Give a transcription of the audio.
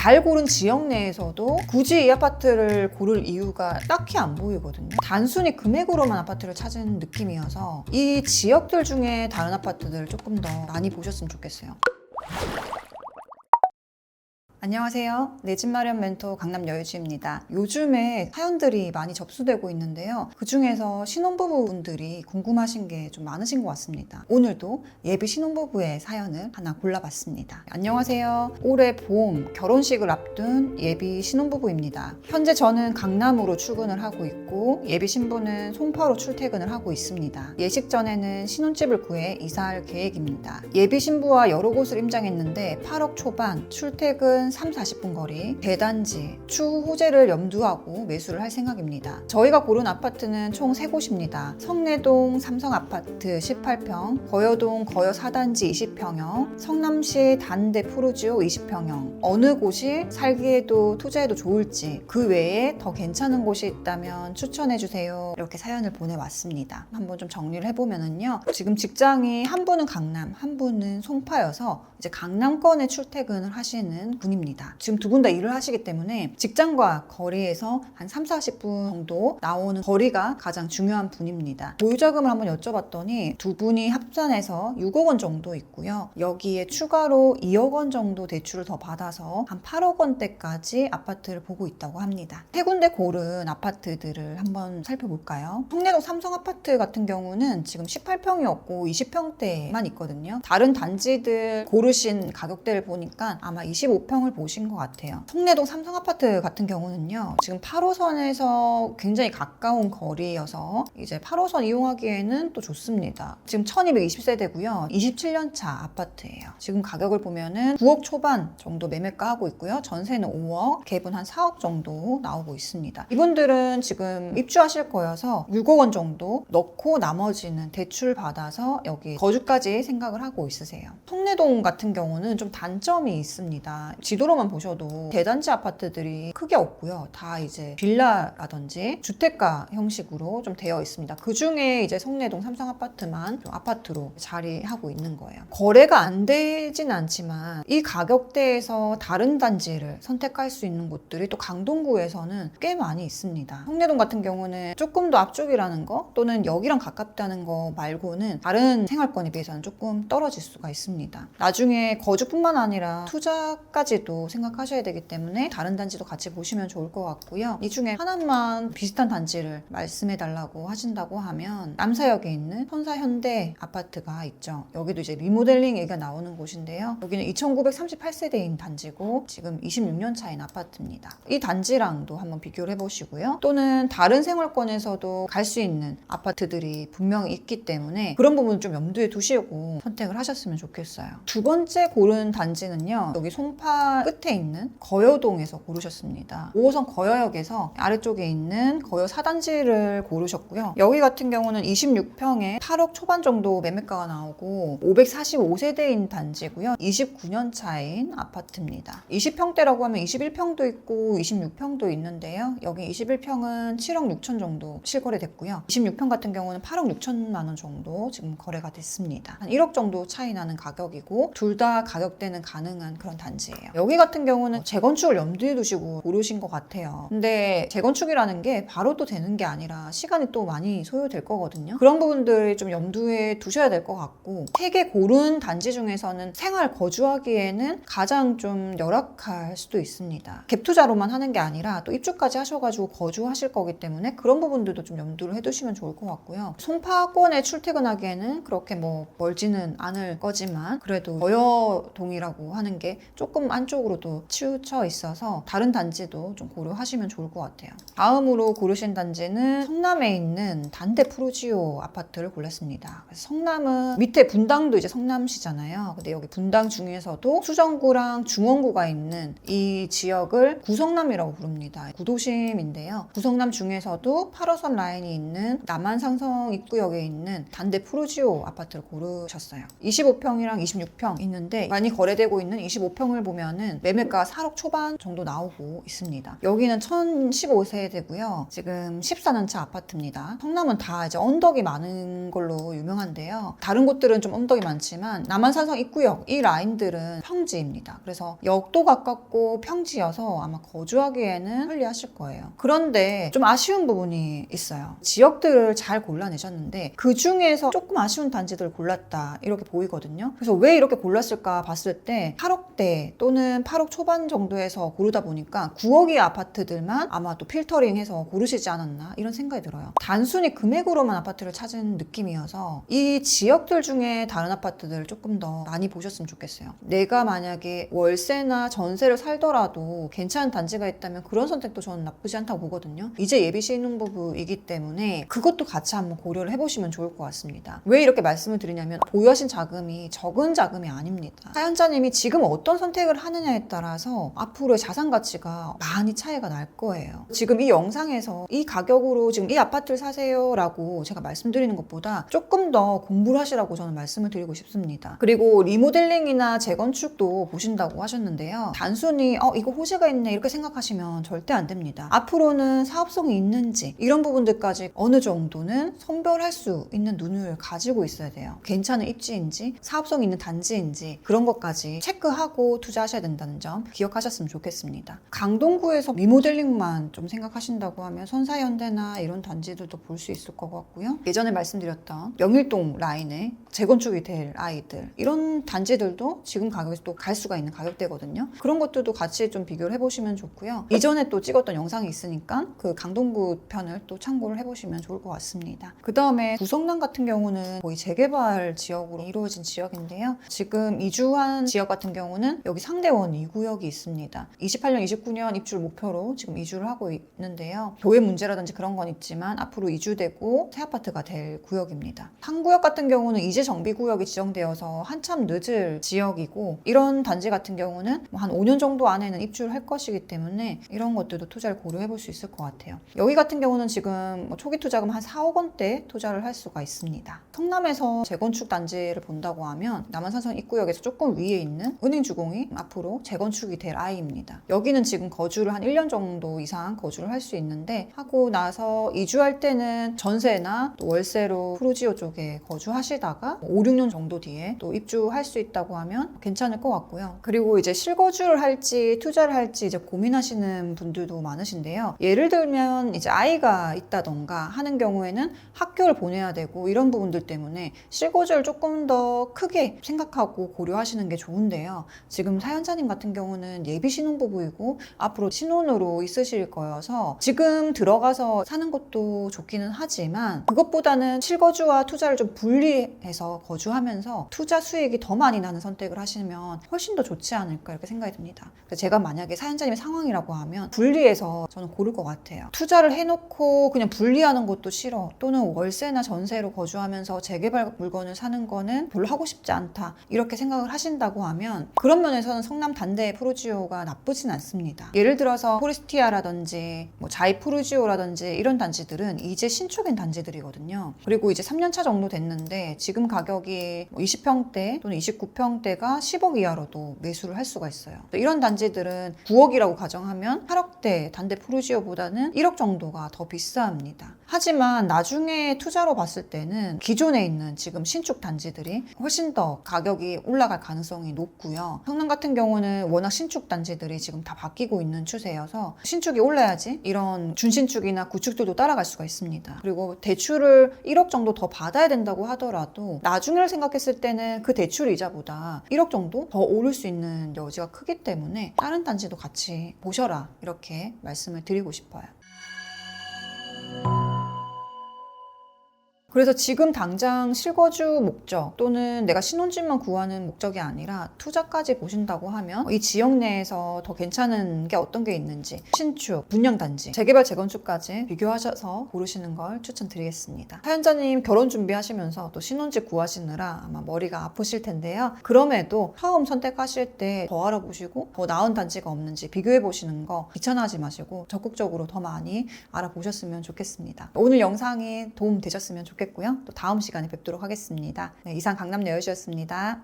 잘 고른 지역 내에서도 굳이 이 아파트를 고를 이유가 딱히 안 보이거든요. 단순히 금액으로만 아파트를 찾은 느낌이어서 이 지역들 중에 다른 아파트들 조금 더 많이 보셨으면 좋겠어요. 안녕하세요. 내 집 마련 멘토 강남 여유주입니다. 요즘에 사연들이 많이 접수되고 있는데요. 그 중에서 신혼부부분들이 궁금하신 게 좀 많으신 것 같습니다. 오늘도 예비 신혼부부의 사연을 하나 골라봤습니다. 안녕하세요. 올해 봄 결혼식을 앞둔 예비 신혼부부입니다. 현재 저는 강남으로 출근을 하고 있고 예비 신부는 송파로 출퇴근을 하고 있습니다. 예식 전에는 신혼집을 구해 이사할 계획입니다. 예비 신부와 여러 곳을 임장했는데 8억 초반 출퇴근 3, 40분 거리 대단지 추후 호재를 염두하고 매수를 할 생각입니다. 저희가 고른 아파트는 총 3곳입니다. 성내동 삼성 아파트 18평, 거여동 거여 4단지 20평형, 성남시 단대 푸르지오 20평형 어느 곳이 살기에도 투자해도 좋을지 그 외에 더 괜찮은 곳이 있다면 추천해 주세요. 이렇게 사연을 보내왔습니다. 한번 좀 정리를 해보면은요. 지금 직장이 한 분은 강남, 한 분은 송파여서 이제 강남권에 출퇴근을 하시는 분입니다. 지금 두 분 다 일을 하시기 때문에 직장과 거리에서 한 3, 40분 정도 나오는 거리가 가장 중요한 분입니다. 보유자금을 한번 여쭤봤더니 두 분이 합산해서 6억 원 정도 있고요. 여기에 추가로 2억 원 정도 대출을 더 받아서 한 8억 원대까지 아파트를 보고 있다고 합니다. 세 군데 고른 아파트들을 한번 살펴볼까요? 성내동 삼성 아파트 같은 경우는 지금 18평이었고 20평대만 있거든요. 다른 단지들 고르신 가격대를 보니까 아마 25평을 보신 것 같아요. 성내동 삼성 아파트 같은 경우는요. 지금 8호선에서 굉장히 가까운 거리여서 이제 8호선 이용하기에는 또 좋습니다. 지금 1220세대고요. 27년 차 아파트예요. 지금 가격을 보면은 9억 초반 정도 매매가 하고 있고요. 전세는 5억, 갭은 한 4억 정도 나오고 있습니다. 이분들은 지금 입주하실 거여서 6억 원 정도 넣고 나머지는 대출 받아서 여기 거주까지 생각을 하고 있으세요. 성내동 같은 경우는 좀 단점이 있습니다. 지도 로만 보셔도 대단지 아파트들이 크게 없고요. 다 이제 빌라라든지 주택가 형식으로 좀 되어 있습니다. 그 중에 이제 성내동 삼성 아파트만 좀 아파트로 자리하고 있는 거예요. 거래가 안 되진 않지만 이 가격대에서 다른 단지를 선택할 수 있는 곳들이 또 강동구에서는 꽤 많이 있습니다. 성내동 같은 경우는 조금 더 앞쪽이라는 거 또는 여기랑 가깝다는 거 말고는 다른 생활권에 비해서는 조금 떨어질 수가 있습니다. 나중에 거주뿐만 아니라 투자까지도 생각하셔야 되기 때문에 다른 단지도 같이 보시면 좋을 것 같고요. 이 중에 하나만 비슷한 단지를 말씀해 달라고 하신다고 하면 남사역에 있는 선사현대 아파트가 있죠. 여기도 이제 리모델링 얘기가 나오는 곳인데요. 여기는 2938세대인 단지고 지금 26년 차인 아파트입니다. 이 단지랑도 한번 비교를 해보시고요. 또는 다른 생활권에서도 갈 수 있는 아파트들이 분명히 있기 때문에 그런 부분 좀 염두에 두시고 선택을 하셨으면 좋겠어요. 두 번째 고른 단지는요. 여기 송파 끝에 있는 거여동에서 고르셨습니다. 5호선 거여역에서 아래쪽에 있는 거여 4단지를 고르셨고요. 여기 같은 경우는 26평에 8억 초반 정도 매매가가 나오고 545세대인 단지고요. 29년 차인 아파트입니다. 20평대라고 하면 21평도 있고 26평도 있는데요. 여기 21평은 7억 6천 정도 실거래 됐고요. 26평 같은 경우는 8억 6천만 원 정도 지금 거래가 됐습니다. 한 1억 정도 차이 나는 가격이고 둘 다 가격대는 가능한 그런 단지예요. 여기 같은 경우는 재건축을 염두에 두시고 고르신 것 같아요. 근데 재건축이라는 게 바로 또 되는 게 아니라 시간이 또 많이 소요될 거거든요. 그런 부분들이 좀 염두에 두셔야 될 것 같고 세 개 고른 단지 중에서는 생활 거주하기에는 가장 좀 열악할 수도 있습니다. 갭 투자로만 하는 게 아니라 또 입주까지 하셔가지고 거주하실 거기 때문에 그런 부분들도 좀 염두를 해두시면 좋을 것 같고요. 송파권에 출퇴근하기에는 그렇게 뭐 멀지는 않을 거지만 그래도 거여동이라고 하는 게 조금 안 쪽으로도 치우쳐 있어서 다른 단지도 좀 고려하시면 좋을 것 같아요. 다음으로 고르신 단지는 성남에 있는 단대 푸르지오 아파트를 골랐습니다. 성남은 밑에 분당도 이제 성남시잖아요. 근데 여기 분당 중에서도 수정구랑 중원구가 있는 이 지역을 구성남이라고 부릅니다. 구도심인데요. 구성남 중에서도 8호선 라인이 있는 남한 상성 입구역에 있는 단대 푸르지오 아파트를 고르셨어요. 25평이랑 26평 있는데 많이 거래되고 있는 25평을 보면 은 경우는 매매가 4억 초반 정도 나오고 있습니다. 여기는 1015세대고요. 지금 14년차 아파트입니다. 성남은 다 이제 언덕이 많은 걸로 유명한데요. 다른 곳들은 좀 언덕이 많지만 남한산성 입구역 이 라인들은 평지입니다. 그래서 역도 가깝고 평지여서 아마 거주하기에는 편리하실 거예요. 그런데 좀 아쉬운 부분이 있어요. 지역들을 잘 골라내셨는데 그 중에서 조금 아쉬운 단지들을 골랐다 이렇게 보이거든요. 그래서 왜 이렇게 골랐을까 봤을 때 8억대 또는 8억 초반 정도에서 고르다 보니까 9억의 아파트들만 아마 또 필터링해서 고르시지 않았나 이런 생각이 들어요. 단순히 금액으로만 아파트를 찾은 느낌이어서 이 지역들 중에 다른 아파트들 조금 더 많이 보셨으면 좋겠어요. 내가 만약에 월세나 전세를 살더라도 괜찮은 단지가 있다면 그런 선택도 저는 나쁘지 않다고 보거든요. 이제 예비 신혼부부이기 때문에 그것도 같이 한번 고려를 해보시면 좋을 것 같습니다. 왜 이렇게 말씀을 드리냐면 보유하신 자금이 적은 자금이 아닙니다. 사연자님이 지금 어떤 선택을 하 느냐에 따라서 앞으로의 자산 가치가 많이 차이가 날 거예요. 지금 이 영상에서 이 가격으로 지금 이 아파트를 사세요라고 제가 말씀드리는 것보다 조금 더 공부를 하시라고 저는 말씀을 드리고 싶습니다. 그리고 리모델링이나 재건축도 보신다고 하셨는데요. 단순히 어 이거 호재가 있네 이렇게 생각하시면 절대 안 됩니다. 앞으로는 사업성이 있는지 이런 부분들까지 어느 정도는 선별할 수 있는 눈을 가지고 있어야 돼요. 괜찮은 입지인지 사업성 있는 단지인지 그런 것까지 체크하고 투자하셔야 된다 는 점 기억하셨으면 좋겠습니다. 강동구에서 리모델링만 좀 생각하신다고 하면 선사현대나 이런 단지들도 볼 수 있을 것 같고요. 예전에 말씀드렸던 영일동 라인에 재건축이 될 아이들 이런 단지들도 지금 가격에서 또 갈 수가 있는 가격대거든요. 그런 것들도 같이 좀 비교를 해보시면 좋고요. 이전에 또 찍었던 영상이 있으니까 그 강동구 편을 또 참고를 해보시면 좋을 것 같습니다. 그 다음에 구성남 같은 경우는 거의 재개발 지역으로 이루어진 지역인데요. 지금 이주한 지역 같은 경우는 여기 상대원 2구역이 있습니다. 28년, 29년 입주를 목표로 지금 이주를 하고 있는데요. 교회 문제라든지 그런 건 있지만 앞으로 이주되고 새 아파트가 될 구역입니다. 한 구역 같은 경우는 이제 정비 구역이 지정되어서 한참 늦을 지역이고 이런 단지 같은 경우는 뭐한 5년 정도 안에는 입주를 할 것이기 때문에 이런 것들도 투자를 고려해 볼 수 있을 것 같아요. 여기 같은 경우는 지금 뭐 초기 투자금 한 4억 원대 투자를 할 수가 있습니다. 성남에서 재건축 단지를 본다고 하면 남한산성 입구역에서 조금 위에 있는 은행주공이 앞으로 재건축이 될 아이입니다. 여기는 지금 거주를 한 1년 정도 이상 거주를 할 수 있는데 하고 나서 이주할 때는 전세나 또 월세로 프로지오 쪽에 거주하시다가 5, 6년 정도 뒤에 또 입주할 수 있다고 하면 괜찮을 것 같고요. 그리고 이제 실거주를 할지 투자를 할지 이제 고민하시는 분들도 많으신데요. 예를 들면 이제 아이가 있다던가 하는 경우에는 학교를 보내야 되고 이런 부분들 때문에 실거주를 조금 더 크게 생각하고 고려하시는 게 좋은데요. 지금 사연자님 같은 경우는 예비 신혼부부이고 앞으로 신혼으로 있으실 거여서 지금 들어가서 사는 것도 좋기는 하지만 그것보다는 실거주와 투자를 좀 분리해서 거주하면서 투자 수익이 더 많이 나는 선택을 하시면 훨씬 더 좋지 않을까 이렇게 생각이 듭니다. 제가 만약에 사연자님의 상황이라고 하면 분리해서 저는 고를 것 같아요. 투자를 해놓고 그냥 분리하는 것도 싫어. 또는 월세나 전세로 거주하면서 재개발 물건을 사는 거는 별로 하고 싶지 않다. 이렇게 생각을 하신다고 하면 그런 면에서는 성남 단대 프로지오가 나쁘진 않습니다. 예를 들어서 포리스티아라든지 뭐 자이 프로지오라든지 이런 단지들은 이제 신축인 단지들이거든요. 그리고 이제 3년 차 정도 됐는데 지금 가격이 뭐 20평대 또는 29평대가 10억 이하로도 매수를 할 수가 있어요. 이런 단지들은 9억이라고 가정하면 8억대 단대 프로지오보다는 1억 정도가 더 비쌉니다. 하지만 나중에 투자로 봤을 때는 기존에 있는 지금 신축 단지들이 훨씬 더 가격이 올라갈 가능성이 높고요. 성남 같은 경우 는 워낙 신축 단지들이 지금 다 바뀌고 있는 추세여서 신축이 올라야지 이런 준신축이나 구축들도 따라갈 수가 있습니다. 그리고 대출을 1억 정도 더 받아야 된다고 하더라도 나중에를 생각했을 때는 그 대출 이자보다 1억 정도 더 오를 수 있는 여지가 크기 때문에 다른 단지도 같이 보셔라 이렇게 말씀을 드리고 싶어요. 그래서 지금 당장 실거주 목적 또는 내가 신혼집만 구하는 목적이 아니라 투자까지 보신다고 하면 이 지역 내에서 더 괜찮은 게 어떤 게 있는지 신축, 분양단지, 재개발, 재건축까지 비교하셔서 고르시는 걸 추천드리겠습니다. 사연자님 결혼 준비하시면서 또 신혼집 구하시느라 아마 머리가 아프실 텐데요. 그럼에도 처음 선택하실 때 더 알아보시고 더 나은 단지가 없는지 비교해 보시는 거 귀찮아하지 마시고 적극적으로 더 많이 알아보셨으면 좋겠습니다. 오늘 영상이 도움 되셨으면 좋겠 고요. 또 다음 시간에 뵙도록 하겠습니다. 네, 이상 강남 여유시였습니다.